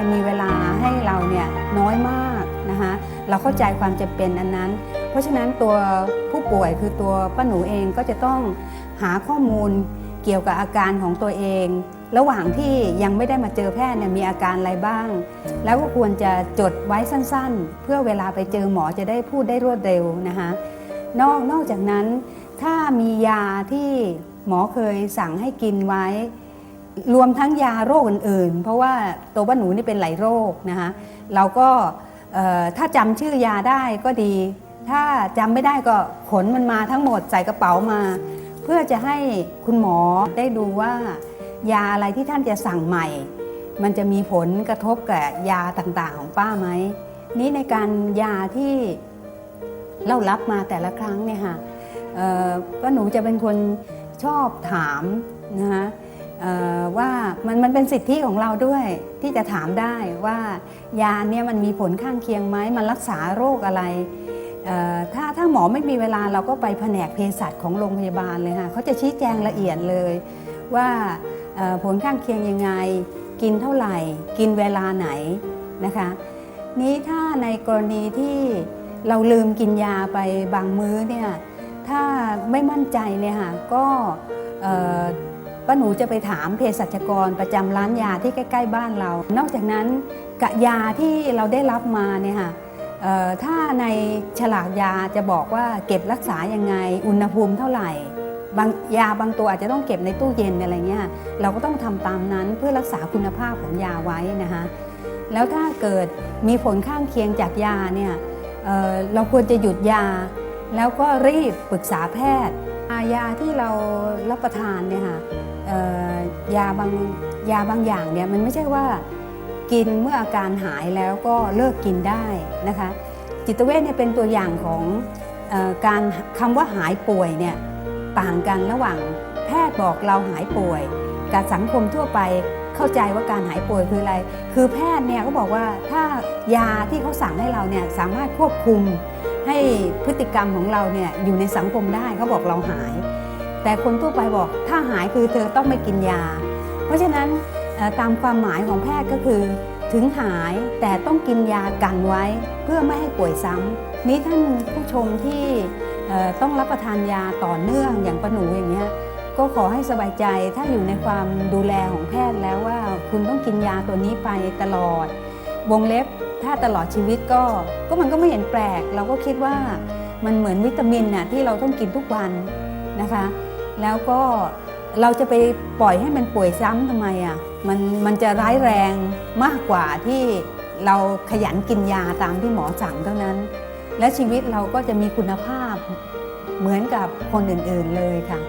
เนี่ยมีเวลาให้เราเนี่ยน้อยมากนะคะเราเข้าใจความจำเป็นอันนั้น เพราะฉะนั้นตัวผู้ป่วยคือตัวป้าหนูเองก็จะต้องหาข้อมูลเกี่ยวกับอาการของตัวเอง ระหว่างที่ยังไม่ได้มาเจอแพทย์เนี่ยมีอาการอะไรบ้าง แล้วก็ควรจะจดไว้สั้นๆ เพื่อเวลาไปเจอหมอจะได้พูดได้รวดเร็วนะคะนอกนอกจากนั้นถ้ามียาที่หมอเคยสั่งให้กินไว้ รวมทั้งยาโรคอื่นๆ เพราะว่าตัวป้าหนูนี่เป็นหลายโรคนะคะเราก็ถ้าจำชื่อยาได้ก็ดี ถ้าจำไม่ได้ก็ขนมันมาทั้งหมดใส่กระเป๋ามา เพื่อจะให้คุณหมอได้ดูว่ายาอะไรที่ท่านจะสั่งใหม่ มันจะมีผลกระทบกับยาต่างๆของป้าไหมนี่ในการยาที่เรารับมาแต่ละครั้งเนี่ยค่ะป้าหนูจะเป็นคนชอบถามนะคะ ว่ามันมันเป็นสิทธิของเราด้วยที่จะถามได้ว่ายาเนี่ยมันมีผลข้างเคียงไหมมันรักษาโรคอะไรถ้าถ้าหมอไม่มีเวลาเราก็ไปแผนกเภสัชของโรงพยาบาลเลยค่ะเขาจะชี้แจงละเอียดเลยว่าผลข้างเคียงยังไง กินเท่าไหร่ กินเวลาไหนนะคะนี้ถ้าในกรณีที่เราลืมกินยาไปบางมื้อเนี่ยถ้าไม่มั่นใจเนี่ยค่ะก็ ป้าหนูจะไปถามเภสัชกรประจำร้านยาที่ใกล้ ๆ บ้านเรา นอกจากนั้นกะยาที่เราได้รับมาเนี่ยค่ะถ้าในฉลากยาจะบอกว่าเก็บรักษายังไง อุณหภูมิเท่าไหร่บางยาบางตัวอาจจะต้องเก็บในตู้เย็นอะไรเงี้ยเราก็ต้องทำตามนั้นเพื่อรักษาคุณภาพของยาไว้นะคะแล้วถ้าเกิดมีผลข้างเคียงจากยาเนี่ยเเราควรจะหยุดยา แล้วก็รีบปรึกษาแพทย์ ยาที่เรารับประทานเนี่ยค่ะยาบางยาบางอย่างเนี่ยมันไม่ใช่ว่ากินเมื่ออาการหายแล้วก็เลิกกินได้นะคะ จิตเวชเนี่ยเป็นตัวอย่างของออการคำว่าหายป่วยเนี่ยต่างกันระหว่างแพทย์บอกเราหายป่วย กับสังคมทั่วไปเข้าใจว่าการหายป่วยคืออะไร คือแพทย์เนี่ยก็บอกว่าถ้ายาที่เขาสั่งให้เราเนี่ยสามารถควบคุม ให้พฤติกรรมของเราเนี่ยอยู่ในสังคมได้เขาบอกเราหาย แต่คนทั่วไปบอกถ้าหายคือเธอต้องไม่กินยา เพราะฉะนั้นตามความหมายของแพทย์ก็คือ ถึงหายแต่ต้องกินยากันไว้เพื่อไม่ให้ป่วยซ้ำนี้ท่านผู้ชมที่ต้องรับประทานยาต่อเนื่องอย่างปาหนูอย่างเงี้ยก็ขอให้สบายใจถ้าอยู่ในความดูแลของแพทย์แล้วว่าคุณต้องกินยาตัวนี้ไปตลอด วงเล็บ ถ้าตลอดชีวิตก็ก็มันก็ไม่เห็นแปลก เราก็คิดว่ามันเหมือนวิตามินน่ะที่เราต้องกินทุกวันนะคะ แล้วก็เราจะไปปล่อยให้มันป่วยซ้ำทำไมอะมันมันจะร้ายแรงมากกว่าที่เราขยันกินยาตามที่หมอสั่งเท่านั้น และชีวิตเราก็จะมีคุณภาพเหมือนกับคนอื่นๆเลยค่ะ